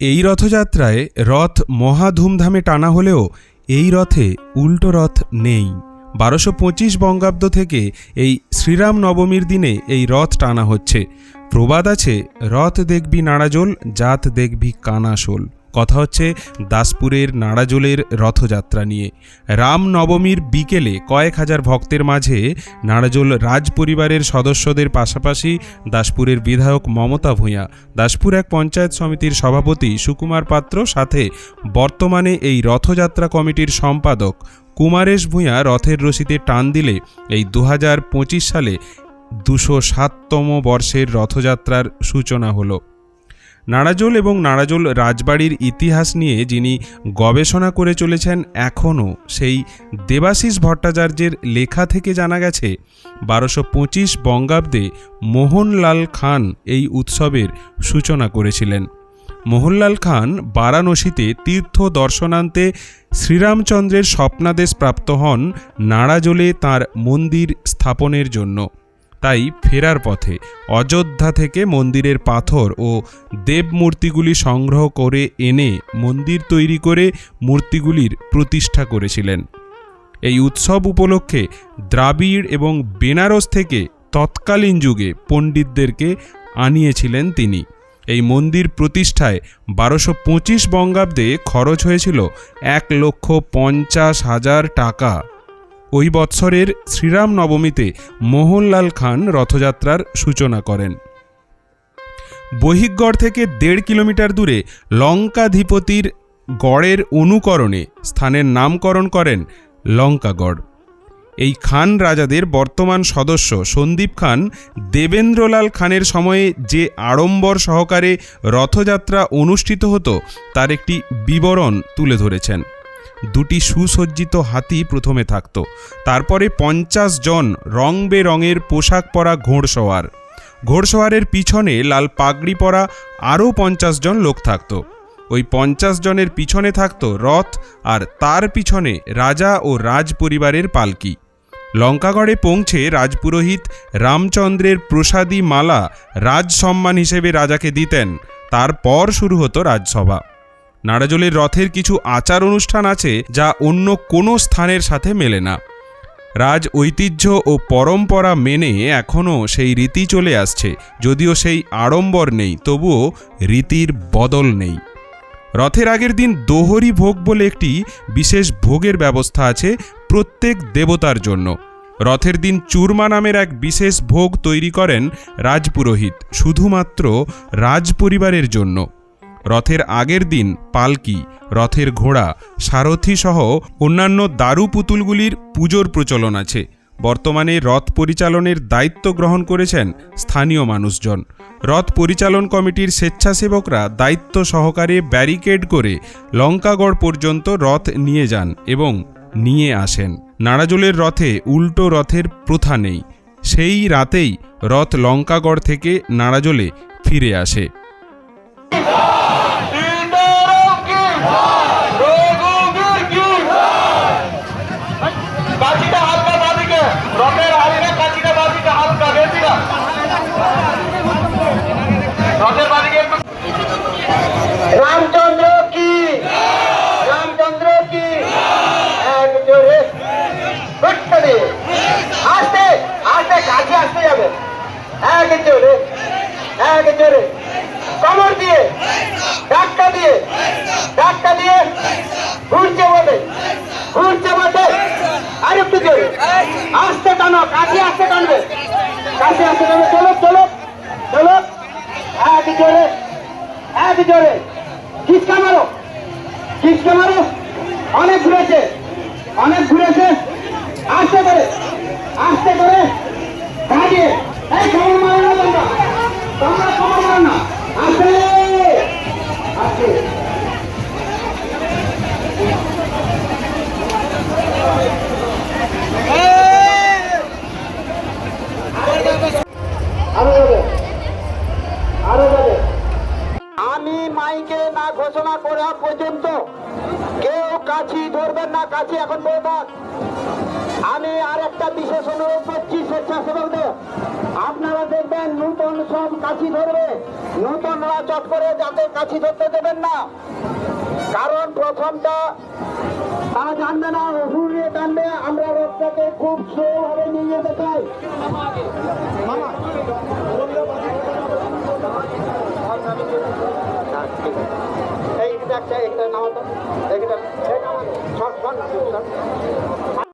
এই রথযাত্রায় রথ মহা ধুমধামে টানা হলেও এই রথে উল্টো রথ নেই। বারোশো পঁচিশ বঙ্গাব্দ থেকে এই শ্রীরাম নবমীর দিনে এই রথ টানা হচ্ছে। প্রবাদ আছে, রথ দেখবি নাড়াজোল, জাত দেখবি কানাশোল। কথা হচ্ছে দাসপুরের নাড়াজোলের রথযাত্রা নিয়ে। রামনবমীর বিকেলে কয়েক হাজার ভক্তের মাঝে নাড়াজোল রাজ পরিবারের সদস্যদের পাশাপাশি দাসপুরের বিধায়ক মমতা ভূঁইয়া, দাসপুর এক পঞ্চায়েত সমিতির সভাপতি সুকুমার পাত্র, সাথে বর্তমানে এই রথযাত্রা কমিটির সম্পাদক কুমারেশ ভূঁইয়া রথের রশিতে টান দিলে এই দু হাজার পঁচিশ সালে দুশো সাততম বর্ষের রথযাত্রার সূচনা হলো। নাড়াজোল এবং নাড়াজোল রাজবাড়ির ইতিহাস নিয়ে যিনি গবেষণা করে চলেছেন এখনও, সেই দেবাশিস ভট্টাচার্যের লেখা থেকে জানা গেছে, বারোশো পঁচিশ বঙ্গাব্দে মোহনলাল খান এই উৎসবের সূচনা করেছিলেন। মোহনলাল খান বারাণসীতে তীর্থ দর্শনান্তে শ্রীরামচন্দ্রের স্বপ্নাদেশ প্রাপ্ত হন নাড়াজোলে তাঁর মন্দির স্থাপনের জন্য। তাই ফেরার পথে অযোধ্যা থেকে মন্দিরের পাথর ও দেবমূর্তিগুলি সংগ্রহ করে এনে মন্দির তৈরি করে মূর্তিগুলির প্রতিষ্ঠা করেছিলেন। এই উৎসব উপলক্ষে দ্রাবিড় এবং বেনারস থেকে তৎকালীন যুগে পণ্ডিতদেরকে আনিয়েছিলেন তিনি। এই মন্দির প্রতিষ্ঠায় বারোশো পঁচিশ বঙ্গাব্দে খরচ হয়েছিল এক লক্ষ পঞ্চাশ হাজার টাকা। ওই বৎসরের শ্রীরাম নবমীতে মোহনলাল খান রথযাত্রার সূচনা করেন। বহিঃগড় থেকে দেড় কিলোমিটার দূরে লঙ্কাধিপতির গড়ের অনুকরণে স্থানের নামকরণ করেন লঙ্কাগড়। এই খান রাজাদের বর্তমান সদস্য সন্দীপ খান দেবেন্দ্রলাল খানের সময়ে যে আড়ম্বর সহকারে রথযাত্রা অনুষ্ঠিত হতো, তার একটি বিবরণ তুলে ধরেছেন। দুটি সুসজ্জিত হাতি প্রথমে থাকত। তারপরে পঞ্চাশ জন রং বেরঙের পোশাক পরা ঘোড়সওয়ার। ঘোড়সওয়ারের পিছনে লাল পাগড়ি পরা আরও পঞ্চাশ জন লোক থাকত। ওই পঞ্চাশ জনের পিছনে থাকত রথ আর তার পিছনে রাজা ও রাজ পরিবারের পালকি। লঙ্কাগড়ে পৌঁছে রাজপুরোহিত রামচন্দ্রের প্রসাদী মালা রাজ সম্মান হিসেবে রাজাকে দিতেন। তারপর শুরু হতো রাজসভা। নাড়াজলের রথের কিছু আচার অনুষ্ঠান আছে যা অন্য কোনো স্থানের সাথে মেলে না। রাজ ঐতিহ্য ও পরম্পরা মেনে এখনও সেই রীতি চলে আসছে, যদিও সেই আড়ম্বর নেই, তবুও রীতির বদল নেই। রথের আগের দিন দোহরি ভোগ বলে একটি বিশেষ ভোগের ব্যবস্থা আছে প্রত্যেক দেবতার জন্য। রথের দিন চুরমা নামের এক বিশেষ ভোগ তৈরি করেন রাজপুরোহিত, শুধুমাত্র রাজ পরিবারের জন্য। রথের আগের দিন পালকি, রথের ঘোড়া, সারথি সহ অন্যান্য দারু পুতুলগুলির পুজোর প্রচলন আছে। বর্তমানে রথ পরিচালনের দায়িত্ব গ্রহণ করেছেন স্থানীয় মানুষজন। রথ পরিচালন কমিটির স্বেচ্ছাসেবকরা দায়িত্ব সহকারে ব্যারিকেড করে লঙ্কাগড় পর্যন্ত রথ নিয়ে যান এবং নিয়ে আসেন। নাড়াজোলের রথে উল্টো রথের প্রথা নেই। সেই রাতেই রথ লঙ্কাগড় থেকে নাড়াজোলে ফিরে আসে। কাছে আসতে টানবে। কাছে আসতে টানবে। চলো চলো চলো। এক জোরে। এক জোরে। খিচকা মারো। খিচকা মারো। অনেক ঘুরেছে। অনেক ঘুরেছে। কাছি ধরবেন না কাছি এখন বলবেন আমি আর একটা বিশেষ অনুরোধ করছি স্বেচ্ছাসেবকদের। আপনারা দেখবেন নূতন সব কাছি ধরবে। নূতনরা চট করে যাতে কাছি ধরতে দেবেন না। কারণ প্রথমটা তারা জানবে না হুড়িয়ে টানবে। আমরা রথটাকে খুব স্লো নিয়ে যেতে চাই। Buradan